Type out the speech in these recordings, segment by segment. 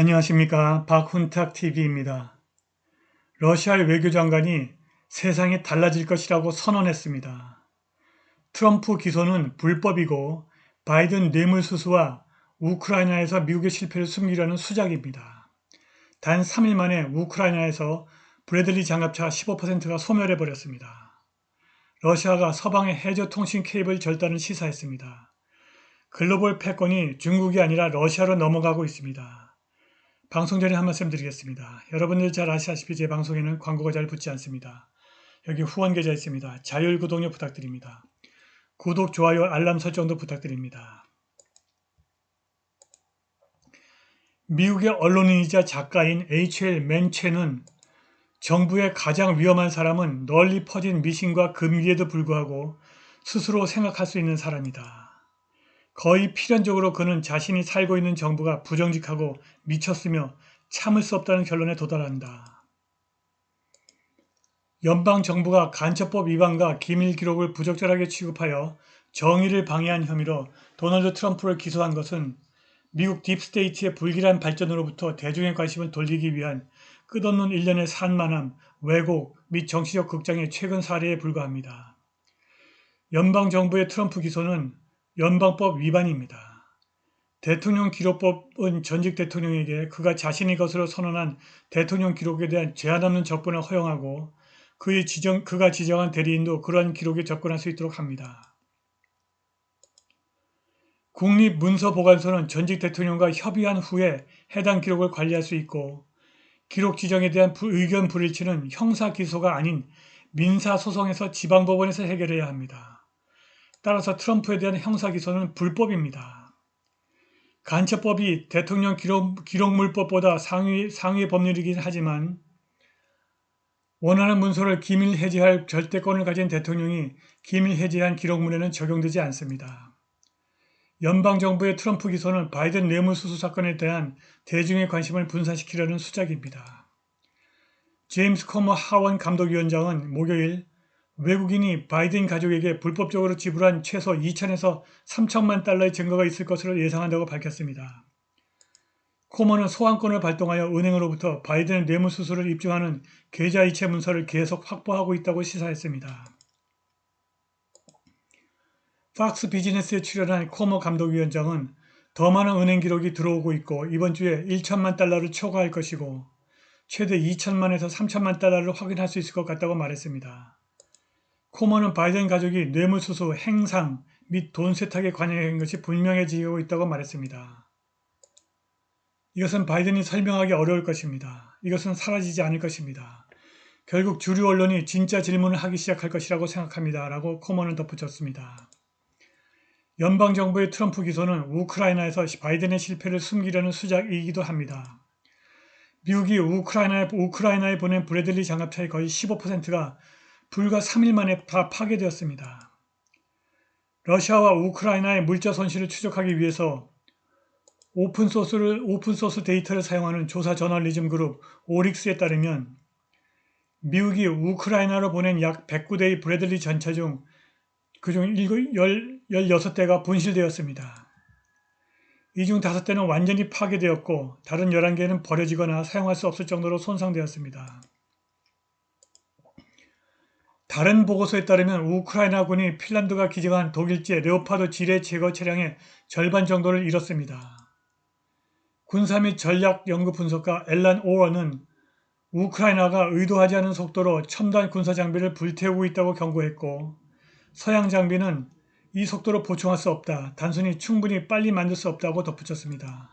안녕하십니까 박훈탁TV입니다. 러시아의 외교장관이 세상이 달라질 것이라고 선언했습니다. 트럼프 기소는 불법이고 바이든 뇌물수수와 우크라이나에서 미국의 실패를 숨기려는 수작입니다. 단 3일 만에 우크라이나에서 브래들리 장갑차 15%가 소멸해버렸습니다. 러시아가 서방의 해저 통신 케이블 절단을 시사했습니다. 글로벌 패권이 중국이 아니라 러시아로 넘어가고 있습니다. 방송 전에 한 말씀 드리겠습니다. 여러분들 잘 아시다시피 제 방송에는 광고가 잘 붙지 않습니다. 여기 후원 계좌 있습니다. 자율 구독료 부탁드립니다. 구독, 좋아요, 알람 설정도 부탁드립니다. 미국의 언론인이자 작가인 H.L. 맨체는 정부의 가장 위험한 사람은 널리 퍼진 미신과 금기에도 불구하고 스스로 생각할 수 있는 사람이다. 거의 필연적으로 그는 자신이 살고 있는 정부가 부정직하고 미쳤으며 참을 수 없다는 결론에 도달한다. 연방 정부가 간첩법 위반과 기밀 기록을 부적절하게 취급하여 정의를 방해한 혐의로 도널드 트럼프를 기소한 것은 미국 딥스테이트의 불길한 발전으로부터 대중의 관심을 돌리기 위한 끝없는 일련의 산만함, 왜곡 및 정치적 극장의 최근 사례에 불과합니다. 연방 정부의 트럼프 기소는 연방법 위반입니다. 대통령 기록법은 전직 대통령에게 그가 자신의 것으로 선언한 대통령 기록에 대한 제한 없는 접근을 허용하고 그의 지정, 그가 지정한 대리인도 그러한 기록에 접근할 수 있도록 합니다. 국립문서보관소는 전직 대통령과 협의한 후에 해당 기록을 관리할 수 있고 기록 지정에 대한 의견 불일치는 형사 기소가 아닌 민사 소송에서 지방법원에서 해결해야 합니다. 따라서 트럼프에 대한 형사기소는 불법입니다. 간첩법이 대통령 기록, 기록 물법보다 상위, 상위 법률이긴 하지만 원하는 문서를 기밀 해제할 절대권을 가진 대통령이 기밀 해제한 기록물에는 적용되지 않습니다. 연방정부의 트럼프 기소는 바이든 뇌물수수 사건에 대한 대중의 관심을 분산시키려는 수작입니다. 제임스 커머 하원 감독위원장은 목요일 외국인이 바이든 가족에게 불법적으로 지불한 최소 2천에서 3천만 달러의 증거가 있을 것으로 예상한다고 밝혔습니다. 코머는 소환권을 발동하여 은행으로부터 바이든의 뇌물수수를 입증하는 계좌이체 문서를 계속 확보하고 있다고 시사했습니다. 팍스 비즈니스에 출연한 코머 감독위원장은 더 많은 은행 기록이 들어오고 있고 이번 주에 1천만 달러를 초과할 것이고 최대 2천만에서 3천만 달러를 확인할 수 있을 것 같다고 말했습니다. 코머는 바이든 가족이 뇌물수수, 행상 및 돈 세탁에 관여한 것이 분명해지고 있다고 말했습니다. 이것은 바이든이 설명하기 어려울 것입니다. 이것은 사라지지 않을 것입니다. 결국 주류 언론이 진짜 질문을 하기 시작할 것이라고 생각합니다. 라고 코머는 덧붙였습니다. 연방정부의 트럼프 기소는 우크라이나에서 바이든의 실패를 숨기려는 수작이기도 합니다. 미국이 우크라이나에, 우크라이나에 보낸 브래들리 장갑차의 거의 15%가 불과 3일 만에 다 파괴되었습니다. 러시아와 우크라이나의 물자 손실을 추적하기 위해서 오픈소스를, 오픈소스 데이터를 사용하는 조사 저널리즘 그룹 오릭스에 따르면 미국이 우크라이나로 보낸 약 109대의 브래들리 전차 중 그중 16대가 분실되었습니다. 이 중 5대는 완전히 파괴되었고 다른 11개는 버려지거나 사용할 수 없을 정도로 손상되었습니다. 다른 보고서에 따르면 우크라이나군이 핀란드가 기증한 독일제 레오파드 지뢰 제거 차량의 절반 정도를 잃었습니다. 군사 및 전략 연구 분석가 엘란 오어는 우크라이나가 의도하지 않은 속도로 첨단 군사 장비를 불태우고 있다고 경고했고 서양 장비는 이 속도로 보충할 수 없다. 단순히 충분히 빨리 만들 수 없다고 덧붙였습니다.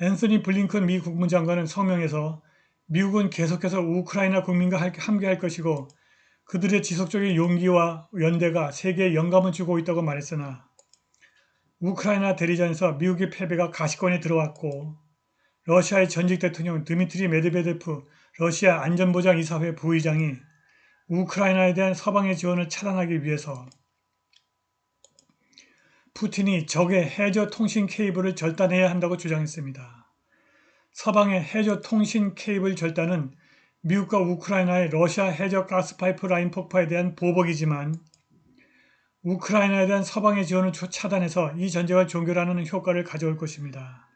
앤서니 블링컨 미 국무장관은 성명에서 미국은 계속해서 우크라이나 국민과 함께할 것이고 그들의 지속적인 용기와 연대가 세계에 영감을 주고 있다고 말했으나 우크라이나 대리전에서 미국의 패배가 가시권에 들어왔고 러시아의 전직 대통령 드미트리 메드베데프 러시아 안전보장이사회 부의장이 우크라이나에 대한 서방의 지원을 차단하기 위해서 푸틴이 적의 해저 통신 케이블을 절단해야 한다고 주장했습니다. 서방의 해저 통신 케이블 절단은 미국과 우크라이나의 러시아 해적 가스 파이프 라인 폭파에 대한 보복이지만 우크라이나에 대한 서방의 지원을 차단해서 이 전쟁을 종결하는 효과를 가져올 것입니다.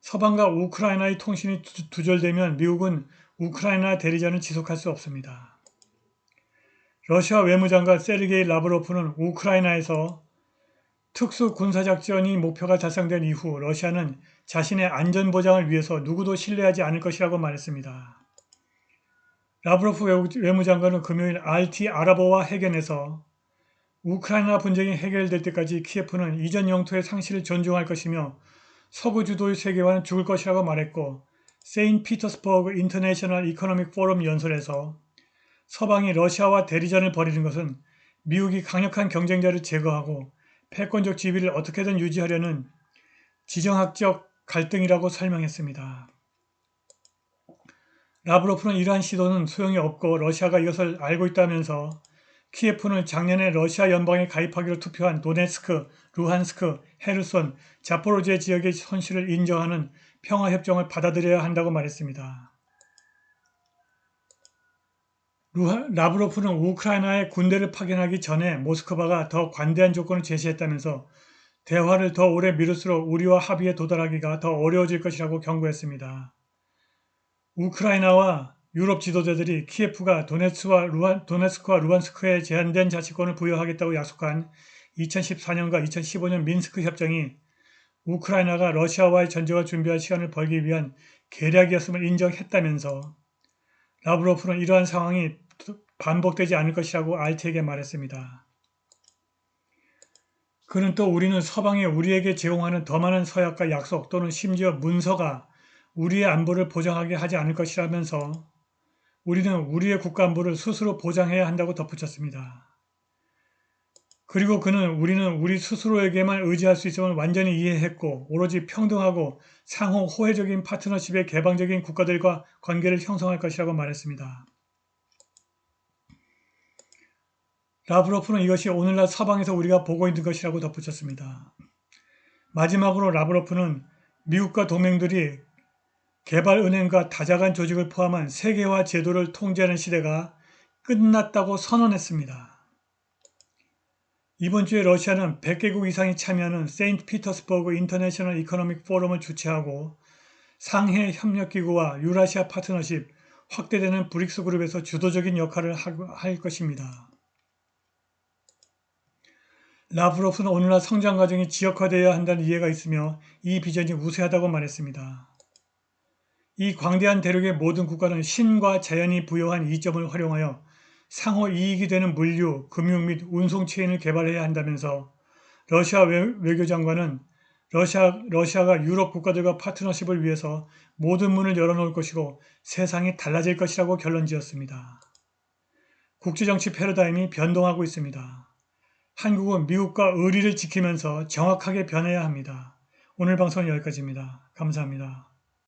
서방과 우크라이나의 통신이 두절되면 미국은 우크라이나 대리전을 지속할 수 없습니다. 러시아 외무장관 세르게이 라브로프는 우크라이나에서 특수 군사작전이 목표가 달성된 이후 러시아는 자신의 안전보장을 위해서 누구도 신뢰하지 않을 것이라고 말했습니다. 라브로프 외무장관은 금요일 RT 아라보와 해견에서 우크라이나 분쟁이 해결될 때까지 키예프는 이전 영토의 상실을 존중할 것이며 서구 주도의 세계화는 죽을 것이라고 말했고 세인 피터스버그 인터내셔널 이코노믹 포럼 연설에서 서방이 러시아와 대리전을 벌이는 것은 미국이 강력한 경쟁자를 제거하고 패권적 지위를 어떻게든 유지하려는 지정학적 갈등이라고 설명했습니다. 라브로프는 이러한 시도는 소용이 없고 러시아가 이것을 알고 있다면서 키예프는 작년에 러시아 연방에 가입하기로 투표한 도네스크, 루한스크, 헤르손, 자포로제 지역의 손실을 인정하는 평화협정을 받아들여야 한다고 말했습니다. 라브로프는 우크라이나에 군대를 파견하기 전에 모스크바가 더 관대한 조건을 제시했다면서 대화를 더 오래 미룰수록 우리와 합의에 도달하기가 더 어려워질 것이라고 경고했습니다. 우크라이나와 유럽 지도자들이 키예프가 도네츠와 루안, 도네스크와 루안스크에 제한된 자치권을 부여하겠다고 약속한 2014년과 2015년 민스크 협정이 우크라이나가 러시아와의 전쟁을 준비할 시간을 벌기 위한 계략이었음을 인정했다면서 라브로프는 이러한 상황이 반복되지 않을 것이라고 알트에게 말했습니다. 그는 또 우리는 서방이 우리에게 제공하는 더 많은 서약과 약속 또는 심지어 문서가 우리의 안보를 보장하게 하지 않을 것이라면서 우리는 우리의 국가 안보를 스스로 보장해야 한다고 덧붙였습니다. 그리고 그는 우리는 우리 스스로에게만 의지할 수 있음을 완전히 이해했고 오로지 평등하고 상호 호혜적인 파트너십의 개방적인 국가들과 관계를 형성할 것이라고 말했습니다. 라브로프는 이것이 오늘날 서방에서 우리가 보고 있는 것이라고 덧붙였습니다. 마지막으로 라브로프는 미국과 동맹들이 개발은행과 다자간 조직을 포함한 세계화 제도를 통제하는 시대가 끝났다고 선언했습니다. 이번 주에 러시아는 100개국 이상이 참여하는 세인트 피터스버그 인터내셔널 이코노믹 포럼을 주최하고 상해 협력기구와 유라시아 파트너십, 확대되는 브릭스 그룹에서 주도적인 역할을 할 것입니다. 라브로프는 오늘날 성장 과정이 지역화되어야 한다는 이해가 있으며 이 비전이 우세하다고 말했습니다. 이 광대한 대륙의 모든 국가는 신과 자연이 부여한 이점을 활용하여 상호 이익이 되는 물류, 금융 및 운송 체인을 개발해야 한다면서 러시아 외교장관은 러시아, 러시아가 유럽 국가들과 파트너십을 위해서 모든 문을 열어놓을 것이고 세상이 달라질 것이라고 결론 지었습니다. 국제정치 패러다임이 변동하고 있습니다. 한국은 미국과 의리를 지키면서 정확하게 변해야 합니다. 오늘 방송은 여기까지입니다. 감사합니다.